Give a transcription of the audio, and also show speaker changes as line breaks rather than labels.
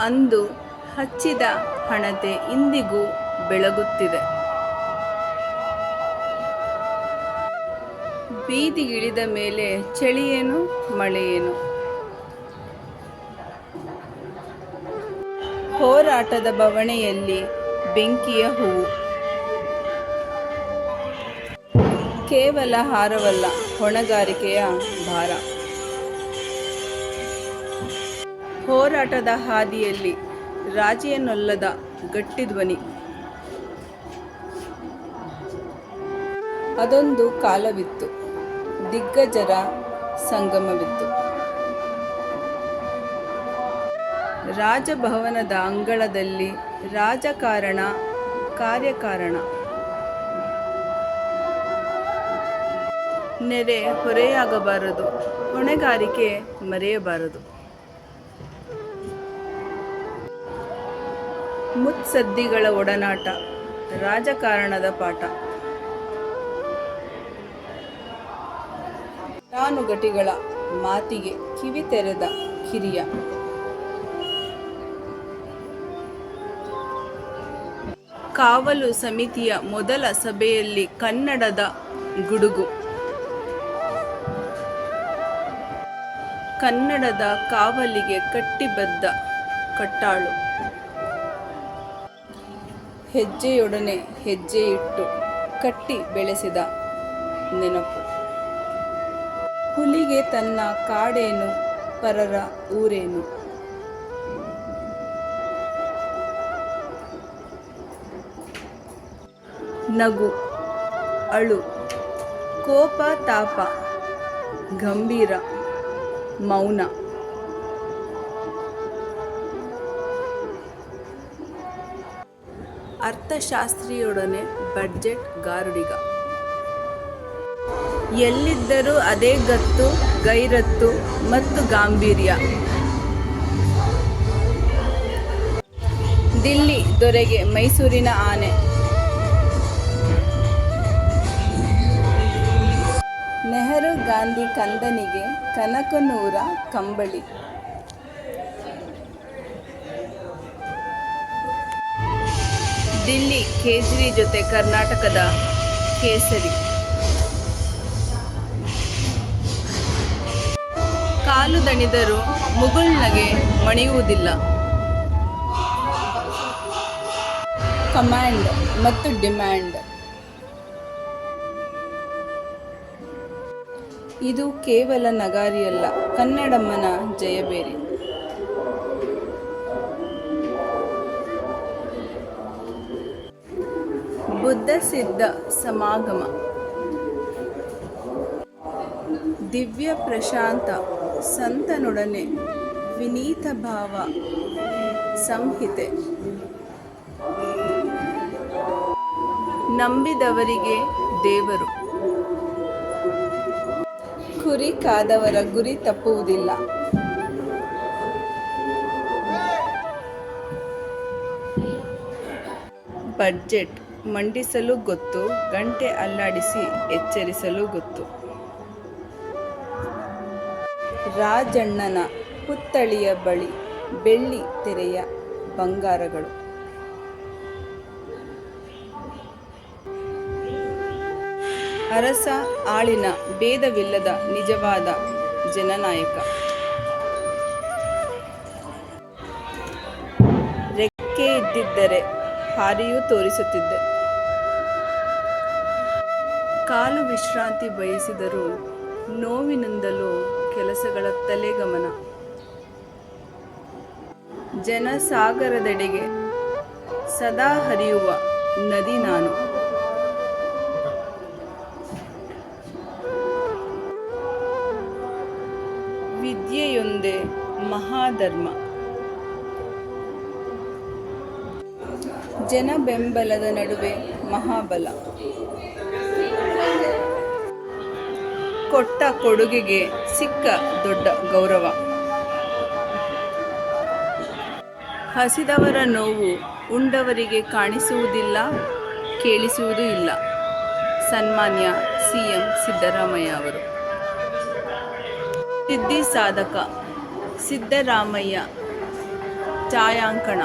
ಅಂದು ಹಚ್ಚಿದ ಹಣತೆ ಇಂದಿಗೂ ಬೆಳಗುತ್ತಿದೆ. ಬೀದಿಗಿಳಿದ ಮೇಲೆ ಚಳಿಯೇನು, ಮಳೆಯೇನು? ಹೋರಾಟದ ಬವಣೆಯಲ್ಲಿ ಬೆಂಕಿಯ ಹೂವು. ಕೇವಲ ಹಾರವಲ್ಲ, ಹೊಣೆಗಾರಿಕೆಯ ಭಾರ. ಹೋರಾಟದ ಹಾದಿಯಲ್ಲಿ ರಾಜಿಯನ್ನೊಲ್ಲದ ಗಟ್ಟಿ ಧ್ವನಿ. ಅದೊಂದು ಕಾಲವಿತ್ತು. ದಿಗ್ಗಜರ ಸಂಗಮವಿತ್ತು. ರಾಜಭವನದ ಅಂಗಳದಲ್ಲಿ ರಾಜಕಾರಣ, ಕಾರ್ಯಕಾರಣ. ನೆರೆ ಹೊರೆಯಾಗಬಾರದು, ಹೊಣೆಗಾರಿಕೆ ಮರೆಯಬಾರದು. ಮುತ್ಸದ್ದಿಗಳ ಒಡನಾಟ, ರಾಜಕಾರಣದ ಪಾಠ. ಘಟಾನುಘಟಿಗಳ ಮಾತಿಗೆ ಕಿವಿ ತೆರೆದ ಕಿರಿಯ. ಕಾವಲು ಸಮಿತಿಯ ಮೊದಲ ಸಭೆಯಲ್ಲಿ ಕನ್ನಡದ ಗುಡುಗು. ಕನ್ನಡದ ಕಾವಲಿಗೆ ಕಟ್ಟಿಬದ್ದ ಕಟ್ಟಾಳು. ಹೆಜ್ಜೆಯೊಡನೆ ಹೆಜ್ಜೆ ಇಟ್ಟು ಕಟ್ಟಿ ಬೆಳೆಸಿದ ನೆನಪು. ಹುಲಿಗೆ ತನ್ನ ಕಾಡೇನು, ಪರರ ಊರೇನು? ನಗು, ಅಳು, ಕೋಪ ತಾಪ, ಗಂಭೀರ, ಮೌನ. ಅರ್ಥಶಾಸ್ತ್ರಿಯೊಡನೆ ಬಡ್ಜೆಟ್ ಗಾರುಡಿಗ. ಎಲ್ಲಿದ್ದರೂ ಅದೇ ಗತ್ತು, ಗೈರತ್ತು ಮತ್ತು ಗಾಂಭೀರ್ಯ. ದಿಲ್ಲಿ ದೊರೆಗೆ ಮೈಸೂರಿನ ಆನೆ. ನೆಹರು ಗಾಂಧಿ ಕಂದನಿಗೆ ಕನಕನೂರ ಕಂಬಳಿ. ದಿಲ್ಲಿ ಕೇಸರಿ ಜೊತೆ ಕರ್ನಾಟಕದ ಕೇಸರಿ. ಕಾಲು ದಣಿದರೂ ಮುಗುಳ್ನಗೆ ಮಣಿಯುವುದಿಲ್ಲ. ಕಮಾಂಡ್ ಮತ್ತು ಡಿಮ್ಯಾಂಡ್. ಇದು ಕೇವಲ ನಗಾರಿಯಲ್ಲ, ಕನ್ನಡಮ್ಮನ ಜಯಬೇರಿ ಬುದ್ಧ ಸಿದ್ಧ ಸಮಾಗಮ. ದಿವ್ಯ ಪ್ರಶಾಂತ ಸಂತನೊಡನೆ ವಿನೀತ ಭಾವ ಸಂಹಿತೆ. ನಂಬಿದವರಿಗೆ ದೇವರು. ಕುರಿ ಕಾದವರ ಗುರಿ ತಪ್ಪುವುದಿಲ್ಲ. ಬಡ್ಜೆಟ್. ಮಂಡಿಸಲು ಗೊತ್ತು, ಗಂಟೆ ಅಲ್ಲಾಡಿಸಿ ಎಚ್ಚರಿಸಲು ಗೊತ್ತು. ರಾಜಣ್ಣನ ಪುತ್ಥಳಿಯ ಬಳಿ ಬೆಳ್ಳಿ ತೆರೆಯ ಬಂಗಾರಗಳು. ಅರಸ ಆಳಿನ ಭೇದವಿಲ್ಲದ ನಿಜವಾದ ಜನನಾಯಕ. ರೆಕ್ಕೆ ಇದ್ದಿದ್ದರೆ ಹಾರಿಯೂ ತೋರಿಸುತ್ತಿದ್ದೆ. ಕಾಲು ವಿಶ್ರಾಂತಿ ಬಯಸಿದರೂ ನೋವಿನಿಂದಲೂ ಕೆಲಸಗಳ ತಲೆಗಮನ. ಜನಸಾಗರದೆಡೆಗೆ ಸದಾ ಹರಿಯುವ ನದಿ ನಾನು. ವಿದ್ಯೆಯೊಂದೇ ಮಹಾಧರ್ಮ. ಜನ ಬೆಂಬಲದ ನಡುವೆ ಮಹಾಬಲ. ಕೊಟ್ಟ ಕೊಡುಗೆಗೆ ಸಿಕ್ಕ ದೊಡ್ಡ ಗೌರವ. ಹಸಿದವರ ನೋವು ಉಂಡವರಿಗೆ ಕಾಣಿಸುವುದಿಲ್ಲ, ಕೇಳಿಸುವುದೂ ಇಲ್ಲ. ಸನ್ಮಾನ್ಯ ಸಿ ಎಂ ಸಿದ್ದರಾಮಯ್ಯ ಅವರು. ಸಿದ್ಧಿ ಸಾಧಕ ಸಿದ್ದರಾಮಯ್ಯ ಛಾಯಾಂಕಣ.